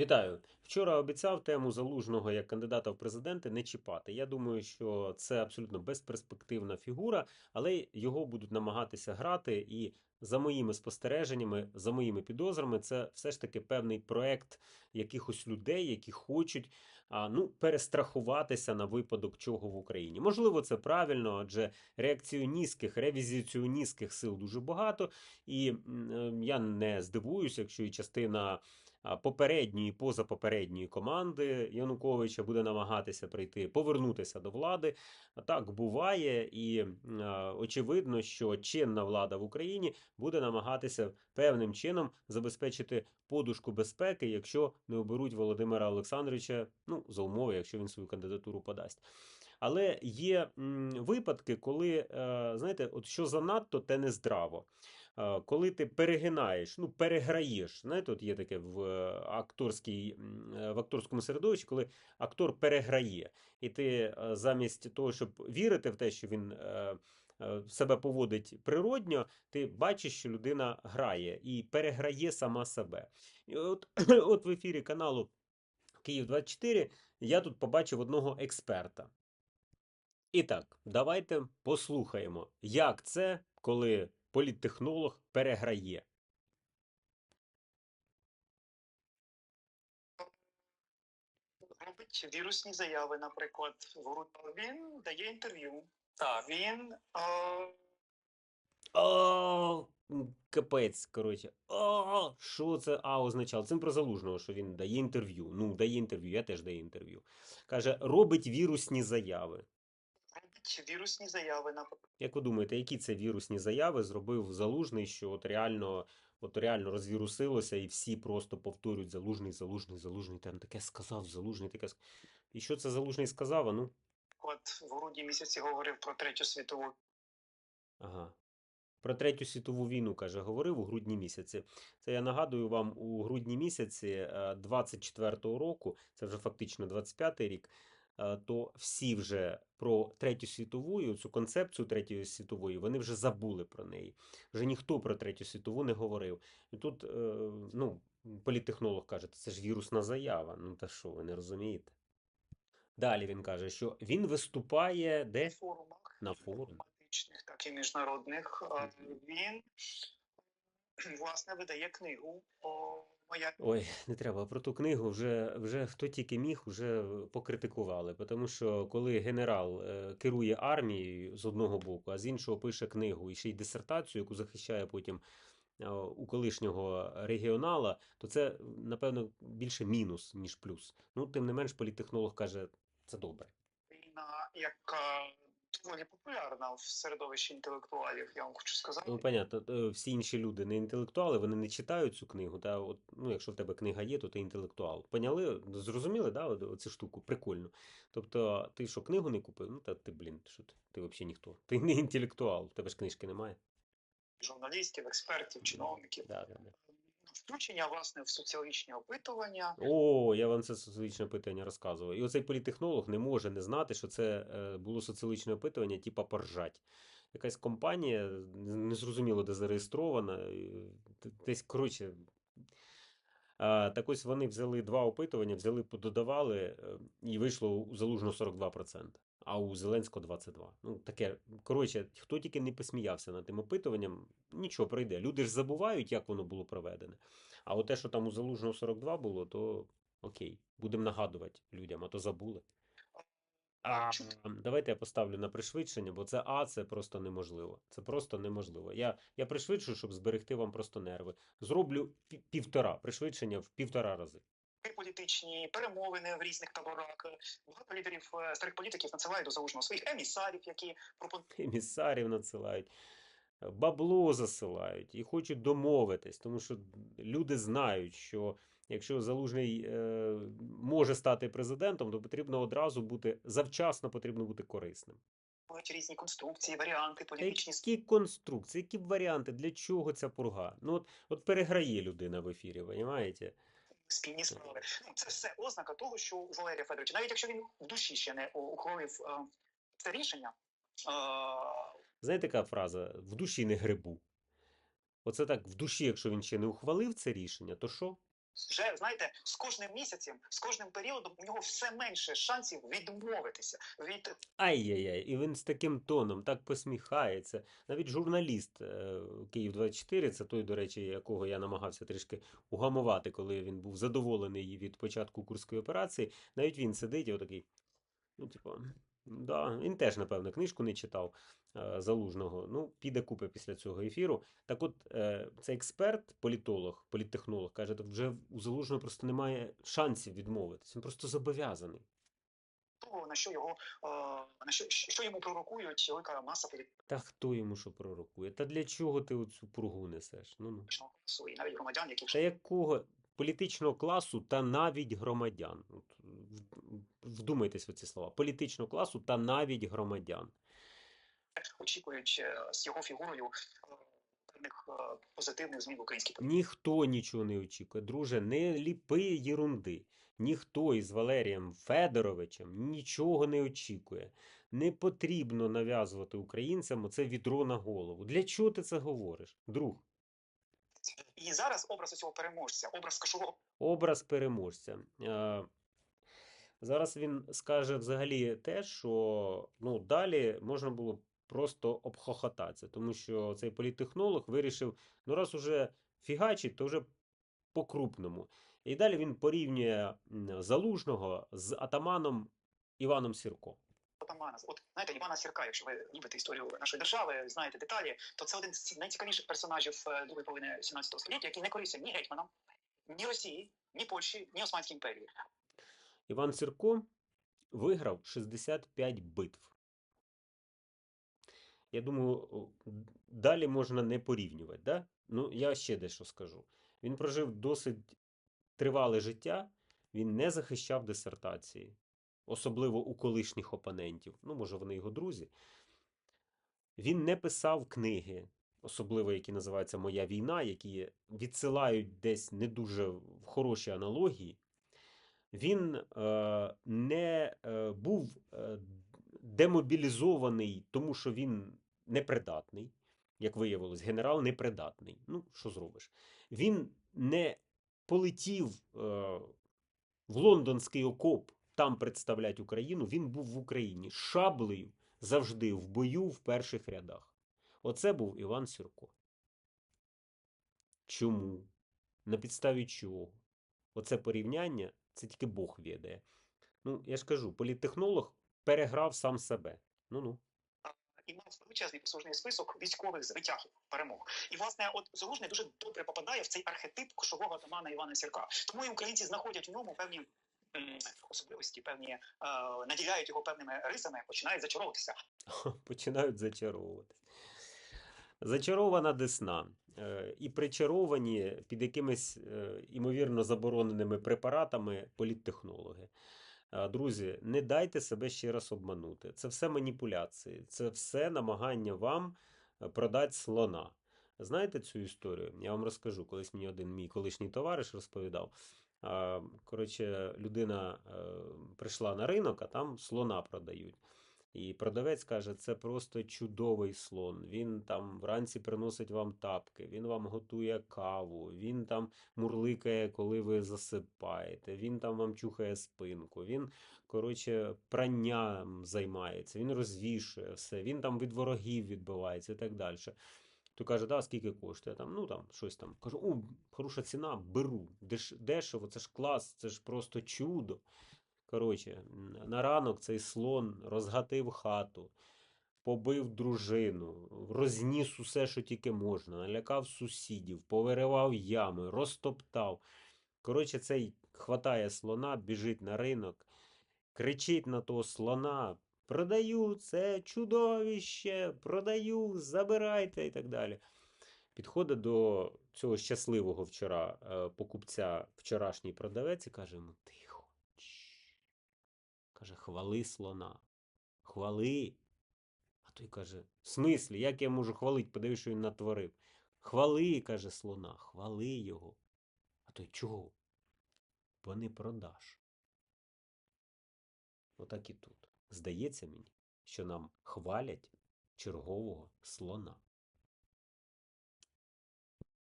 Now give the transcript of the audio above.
Вітаю. Вчора обіцяв тему залужного як кандидата в президенти не чіпати. Я думаю, що це абсолютно безперспективна фігура, але його будуть намагатися грати. І за моїми спостереженнями, за моїми підозрами, це все ж таки певний проект якихось людей, які хочуть ну, перестрахуватися на випадок чого в Україні. Можливо, це правильно, адже реакціоністських, ревізіціоністських сил дуже багато, і е, я не здивуюся, якщо і частина попередньої, позапопередньої команди Януковича буде намагатися прийти, повернутися до влади. Так буває, і очевидно, що чинна влада в Україні буде намагатися певним чином забезпечити подушку безпеки, якщо не оберуть Володимира Олександровича, ну за умови, якщо він свою кандидатуру подасть. Але є випадки, коли, е, знаєте, от що занадто, те не здраво. Е, Коли ти перегинаєш, ну переграєш, знаєте, от є таке в е, акторській, е, в акторському середовищі, коли актор переграє, і ти е, замість того, щоб вірити в те, що він е, е, себе поводить природньо, ти бачиш, що людина грає і переграє сама себе. І от, от в ефірі каналу Київ 24 я тут побачив одного експерта. І так, давайте послухаємо, як це, коли політтехнолог переграє. робить вірусні заяви, наприклад, в групі. Він дає інтерв'ю. Так. Він е, О, капець, коротше. О, що це А означало? Це про залужного, що він дає інтерв'ю. Ну, дає інтерв'ю, я теж даю інтерв'ю. Каже, робить вірусні заяви. Робить вірусні заяви, наприклад. Як ви думаєте, які це вірусні заяви зробив залужний, що от реально, от реально розвірусилося, і всі просто повторюють залужний, залужний, залужний, там таке сказав, залужний, таке І що це залужний сказав? А ну? в грудні місяці говорив про третю світову. Ага. Про третю світову війну, каже, говорив у грудні місяці. Це я нагадую вам у грудні місяці е, 24-го року, це вже фактично 25-й рік, е, то всі вже про третю світову, цю концепцію третьої світової, вони вже забули про неї. Вже ніхто про третю світову не говорив. І тут, е, ну, політтехнолог каже, це ж вірусна заява. Ну та що, ви не розумієте? Далі він каже, що він виступає де? на форумах На форумах. так і міжнародних. Е, Він власне видає книгу Ой, не треба про ту книгу. Вже, вже хто тільки міг, вже покритикували. Тому що коли генерал е, керує армією з одного боку, а з іншого пише книгу і ще й дисертацію, яку захищає потім е, у колишнього регіонала, то це, напевно, більше мінус, ніж плюс. Ну, тим не менш, політтехнолог каже, це добре. яка доволі популярна в середовищі інтелектуалів, я вам хочу сказати. Ну, понятно, е, всі інші люди не інтелектуали, вони не читають цю книгу. Та от, ну, якщо в тебе книга є, то ти інтелектуал. Поняли? Зрозуміли, да, оцю штуку? Прикольно. Тобто, ти що, книгу не купив? Ну, та ти, блін, що ти? Ти взагалі ніхто. Ти не інтелектуал, в тебе ж книжки немає. журналістів, експертів, чиновників. Да, да, да. Включення власне в соціологічні опитування. О, я вам це соціологічне опитування розказував. І оцей політтехнолог не може не знати, що це е, було соціологічне опитування, типа поржать. Якась компанія, незрозуміло, де зареєстрована, десь, коротше. Так ось вони взяли два опитування, взяли, пододавали, е, і вийшло у Залужного 42%, а у Зеленського 22%. Ну, таке, коротше, хто тільки не посміявся над тим опитуванням, нічого пройде. Люди ж забувають, як воно було проведене. А от те, що там у Залужного 42 було, то окей, будемо нагадувати людям, а то забули. А, давайте я поставлю на пришвидшення, бо це А, це просто неможливо. Це просто неможливо. Я, я пришвидшу, щоб зберегти вам просто нерви. Зроблю півтора пришвидшення в півтора рази. Політичні перемовини в різних таборах. Багато лідерів е, старих політиків надсилають до залужного своїх емісарів, які пропонують Емісарів надсилають, бабло засилають і хочуть домовитись, тому що люди знають, що якщо залужний е, може стати президентом, то потрібно одразу бути завчасно потрібно бути корисним. різні конструкції, варіанти, політичні Які конструкції, які варіанти, для чого ця пурга? Ну от, от переграє людина в ефірі, розумієте? Спільні справи. Ну, це все ознака того, що у Валерія Федоровича, навіть якщо він в душі ще не ухвалив е, це рішення, е, Знаєте, яка фраза? В душі не грибу. Оце так, в душі, якщо він ще не ухвалив це рішення, то що? Вже знаєте, з кожним місяцем, з кожним періодом у нього все менше шансів відмовитися від Ай-яй-яй, і він з таким тоном так посміхається. Навіть журналіст е, Київ 24, це той, до речі, якого я намагався трішки угамувати, коли він був задоволений від початку курської операції. Навіть він сидить і отакий. Ну, типу, да, він теж, напевно, книжку не читав е, залужного. Ну, піде купи після цього ефіру. Так от, е, цей експерт, політолог, політтехнолог, каже, так вже у залужного просто немає шансів відмовитися. Він просто зобов'язаний. на що його е, на що, що йому пророкують велика маса Та хто йому що пророкує? Та для чого ти оцю пургу несеш? Ну, ну. і навіть громадян, які Та якого політичного класу та навіть громадян? От, вдумайтесь в ці слова. Політичного класу та навіть громадян. очікують е, з його фігурою е, певних е, позитивних змін в українській політиці. Ніхто нічого не очікує. Друже, не ліпи єрунди. Ніхто із Валерієм Федоровичем нічого не очікує. Не потрібно нав'язувати українцям оце відро на голову. Для чого ти це говориш? Друг, І зараз образ цього переможця, образ кашового образ переможця. Зараз він скаже взагалі те, що ну, далі можна було просто обхохотатися, тому що цей політтехнолог вирішив, ну раз уже фігачить, то вже по-крупному. І далі він порівнює залужного з атаманом Іваном Сірко. отамана. От знаєте, Івана Сірка, якщо ви нібито історію нашої держави, знаєте деталі, то це один з найцікавіших персонажів е, другої половини 17 століття, який не корисен ні гетьманам, ні Росії, ні Польщі, ні Османській імперії. Іван Сірко виграв 65 битв. Я думаю, далі можна не порівнювати. Да? Ну, я ще дещо скажу. Він прожив досить тривале життя, він не захищав дисертації, особливо у колишніх опонентів. Ну, може, вони його друзі. Він не писав книги, особливо які називаються Моя війна, які відсилають десь не дуже в хороші аналогії. Він е, не е, був е, демобілізований, тому що він непридатний. Як виявилось, генерал непридатний. Ну, що зробиш? Він не полетів е, в лондонський окоп там представляти Україну. Він був в Україні шаблею завжди в бою в перших рядах. Оце був Іван Сірко. Чому? На підставі чого? Оце порівняння це тільки Бог відає. Ну, я ж кажу, політтехнолог переграв сам себе. Ну-ну. І мав величезний послужний список військових звитяг перемог. І власне, от Залужний дуже добре попадає в цей архетип кошового атамана Івана Сірка. Тому і українці знаходять в ньому певні м, особливості, певні е, наділяють його певними рисами, починають зачаровуватися. Починають зачаровуватись. Зачарована десна. Е, І причаровані під якимись, е, імовірно, забороненими препаратами політтехнологи. Е, Друзі, не дайте себе ще раз обманути. Це все маніпуляції, це все намагання вам продати слона. Знаєте цю історію? Я вам розкажу. Колись мені один мій колишній товариш розповідав. Коротше, людина прийшла на ринок, а там слона продають. І продавець каже, це просто чудовий слон. Він там вранці приносить вам тапки, він вам готує каву, він там мурликає, коли ви засипаєте, він там вам чухає спинку, він, коротше, пранням займається, він розвішує все, він там від ворогів відбивається і так далі. То каже, да, скільки коштує? Там, ну там щось там. Кажу, о, хороша ціна, беру. Деш, дешево, це ж клас, це ж просто чудо. Коротше, на ранок цей слон розгатив хату, побив дружину, розніс усе, що тільки можна, налякав сусідів, повиривав ями, розтоптав. Коротше, цей хватає слона, біжить на ринок, кричить на того слона: продаю це чудовище, продаю, забирайте і так далі. Підходить до цього щасливого вчора е, покупця, вчорашній продавець, і каже йому: тихо. Чш». Каже, хвали слона. Хвали. А той каже: В смислі, як я можу хвалити? Подивись, що він натворив. Хвали, каже слона, хвали його. А той чого? Бо не продаш. Отак і тут. Здається мені, що нам хвалять чергового слона.